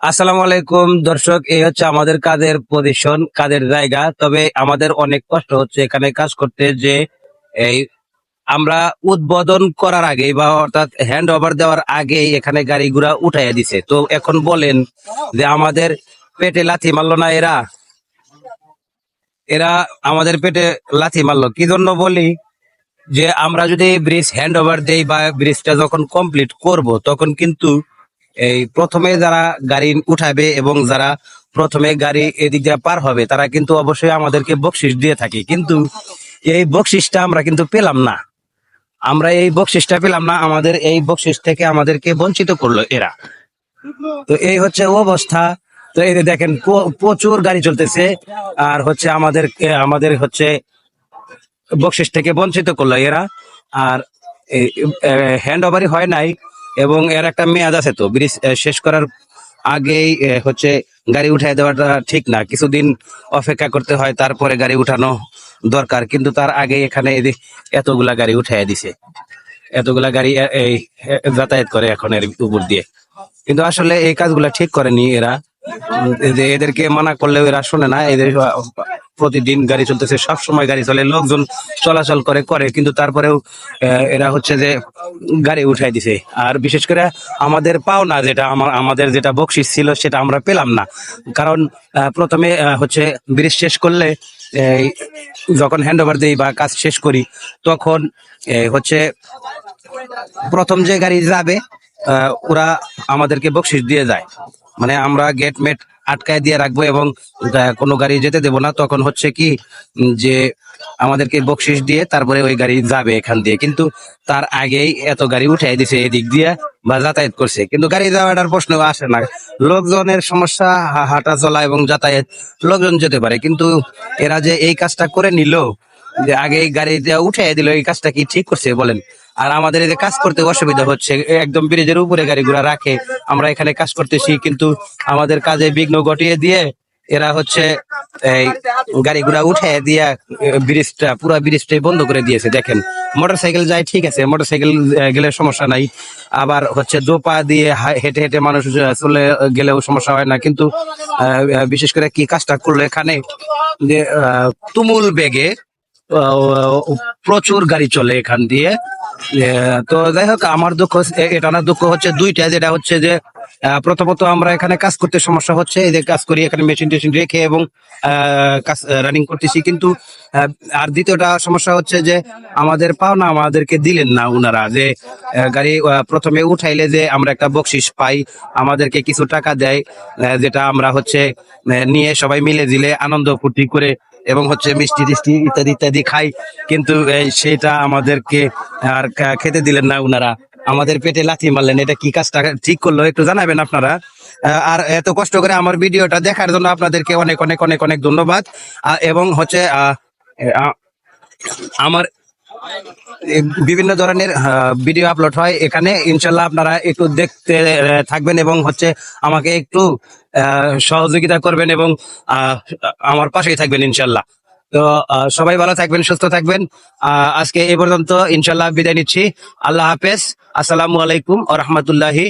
আসসালামু আলাইকুম, দর্শক, এই হচ্ছে আমাদের কাজের পজিশন কাজের জায়গা। তবে আমাদের অনেক কষ্ট হচ্ছে এখানে কাজ করতে যে এই আমরা উদ্বোধন করার আগে বা অর্থাৎ হ্যান্ড ওভার দেওয়ার আগে এখানে গাড়ি ঘোড়া উঠাইয়া দিছে। তো এখন বলেন যে আমাদের পেটে লাথি মারলো না এরা? এরা আমাদের পেটে লাথি মারলো। কি জন্য বলি? যে আমরা যদি ব্রিজ হ্যান্ড ওভার দেই বা ব্রিজটা যখন কমপ্লিট করব, তখন কিন্তু এই প্রথমে যারা গাড়ি উঠাবে এবং যারা প্রথমে গাড়ি এদিক দিয়ে পার হবে, তারা কিন্তু অবশ্যই আমাদেরকে বকশিস দিয়ে থাকে। কিন্তু এই বকশিসটা আমরা কিন্তু পেলাম না। আমরা এই বকশিসটা পেলাম না, আমাদের এই বকশিস থেকে আমাদেরকে বঞ্চিত করল এরা। তো এই হচ্ছে অবস্থা। তো এই দেখেন প্রচুর গাড়ি চলতেছে, আর হচ্ছে আমাদের আমাদের হচ্ছে বকশিস থেকে বঞ্চিত করল এরা। আর হ্যান্ড ওভারই হয় নাই। এবং এর একটা মেয়াদ আছে তো, ব্রিজ শেষ করার আগেই হচ্ছে গাড়ি উঠাই দেওয়াটা ঠিক না। কিছুদিন অপেক্ষা করতে হয়, তারপরে গাড়ি উঠানো দরকার, কিন্তু তার আগে এখানে এতগুলা গাড়ি উঠাই দিছে। এতগুলা গাড়ি এই যাতায়াত করে এখন এর উপর দিয়ে। কিন্তু আসলে এই কাজগুলা ঠিক করেনি এরা। এদেরকে মানা করলেও এরা শোনে না, এদের প্রতিদিন গাড়ি চলতেছে সব সময় গাড়ি চলে, লোকজন চলাচল করে করে, কিন্তু তারপরেও এরা হচ্ছে যে গাড়ি উঠাই দিছে। আর বিশেষ করে আমাদের পাওনা যেটা আমাদের যেটা বকশিস ছিল সেটা আমরা পেলাম না। কারণ প্রথমে হচ্ছে ব্রিজ শেষ করলে যখন হ্যান্ড ওভার দিই বা কাজ শেষ করি, তখন হচ্ছে প্রথম যে গাড়ি যাবে ওরা আমাদেরকে বকশিস দিয়ে যায়। মানে আমরা গেট মেট আটকায় দিয়ে রাখব এবং কোনো গাড়ি যেতে দেবো না। তখন হচ্ছে কি যে আমাদেরকে বকশিস দিয়ে তারপরে ওই গাড়ি যাবে এখান দিয়ে। কিন্তু তার আগেই এত গাড়ি উঠাই দিছে এদিক দিয়ে বা যাতায়াত করছে। কিন্তু গাড়ি যাওয়াটার প্রশ্ন আসে না। লোকজনের সমস্যা হাঁটা চলা এবং যাতায়াত, লোকজন যেতে পারে। কিন্তু এরা যে এই কাজটা করে নিল, যে আগে এই গাড়ি দিয়ে উঠে দিল, এই কাজটা কি ঠিক করছে বলেন? আর আমাদের যে কাজ করতে অসুবিধা হচ্ছে। একদম ব্রিজের উপরে গাড়িগুলা রাখে। আমরা এখানে কাজ করতেছি, কিন্তু আমাদের কাজে বিঘ্ন ঘটিয়ে দিয়ে এরা হচ্ছে এই গাড়িগুলা উঠে দিয়ে ব্রিজটা, পুরো ব্রিজটাই বন্ধ করে দিয়েছে। দেখেন, মোটরসাইকেল যায় ঠিক আছে, মোটরসাইকেল গেলে সমস্যা নাই। আবার হচ্ছে দোপা দিয়ে হেঁটে হেঁটে মানুষ চলে গেলেও সমস্যা হয় না। কিন্তু বিশেষ করে কি কাজটা করল এখানে যে তুমুল বেগে প্রচুর গাড়ি চলে এখান দিয়ে। তো যাই হোক, আমার দুঃখ এটা না দুঃখ হচ্ছে দুইটা, যেটা হচ্ছে যে প্রথমত আমরা এখানে কাজ করতে সমস্যা হচ্ছে, এই যে কাজ করি এখানে মেশিন টেশিন রেখে এবং কাজ রানিং করতেছি। কিন্তু আর দ্বিতীয়টা সমস্যা হচ্ছে যে, আমাদের পাওনা আমাদেরকে দিলেন না উনারা যে গাড়ি প্রথমে উঠাইলে যে আমরা একটা বকশিস পাই, আমাদেরকে কিছু টাকা দেয় যেটা আমরা হচ্ছে নিয়ে সবাই মিলে দিলে আনন্দ ফুর্তি করে এবং হচ্ছে মিষ্টি টিষ্টি ইত্যাদি ইত্যাদি খাই। কিন্তু সেটা আমাদেরকে আর খেতে দিলেন না উনারা। আমাদের পেটে লাথি মারলেন, এটা কি কাজটা ঠিক করল একটু জানাবেন আপনারা? আর এত কষ্ট করে আমার ভিডিওটা দেখার জন্য আপনাদেরকে অনেক অনেক অনেক অনেক ধন্যবাদ। এবং হচ্ছে আমার বিভিন্ন ধরনের ভিডিও আপলোড হয়। এখানে ইনশাল্লাহ আপনারা একটু দেখতে থাকবেন এবং হচ্ছে আমাকে একটু সহযোগিতা করবেন এবং আমার পাশেই থাকবেন ইনশাল্লাহ। তো সবাই ভালো থাকবেন, সুস্থ থাকবেন। আজকে এই পর্যন্ত ইনশাল্লাহ বিদায় নিচ্ছি। আল্লাহ হাফেজ। আসসালামু আলাইকুম ও রহমতুল্লাহি